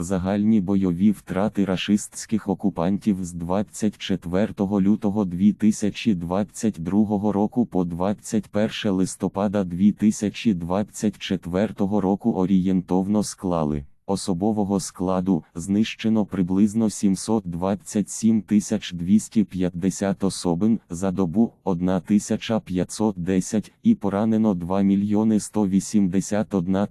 Загальні бойові втрати рашистських окупантів з 24 лютого 2022 року по 21 листопада 2024 року орієнтовно склали. Особового складу знищено приблизно 727 250 особин за добу 1510 і поранено 2 мільйони 181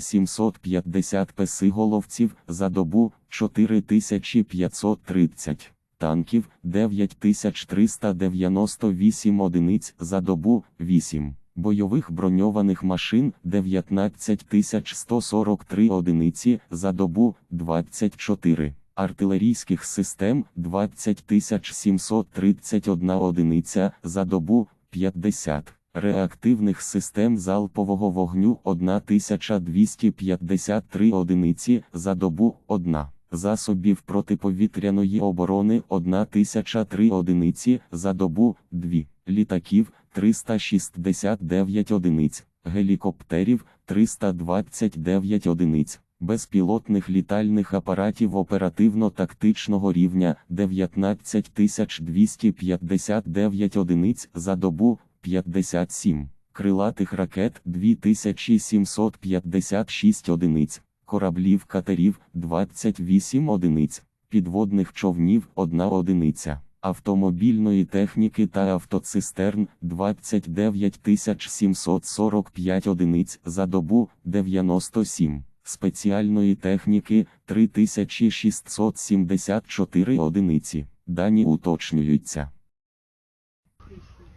750 песиголовців за добу 4530 танків 9398 одиниць за добу 8 бойових броньованих машин 19143 одиниці за добу 24, артилерійських систем 20731 одиниця за добу 50, реактивних систем залпового вогню 1253 одиниці за добу 1. Засобів протиповітряної оборони 1003 одиниці за добу 2, літаків 369 одиниць, гелікоптерів 329 одиниць, безпілотних літальних апаратів оперативно-тактичного рівня 19259 одиниць за добу 57, крилатих ракет 2756 одиниць, кораблів катерів 28 одиниць, підводних човнів 1 одиниця автомобільної техніки та автоцистерн 29 745 одиниць за добу 97, спеціальної техніки 3674 одиниці. Дані уточнюються.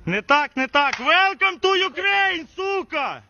Не так, не так. Welcome to Ukraine, сука!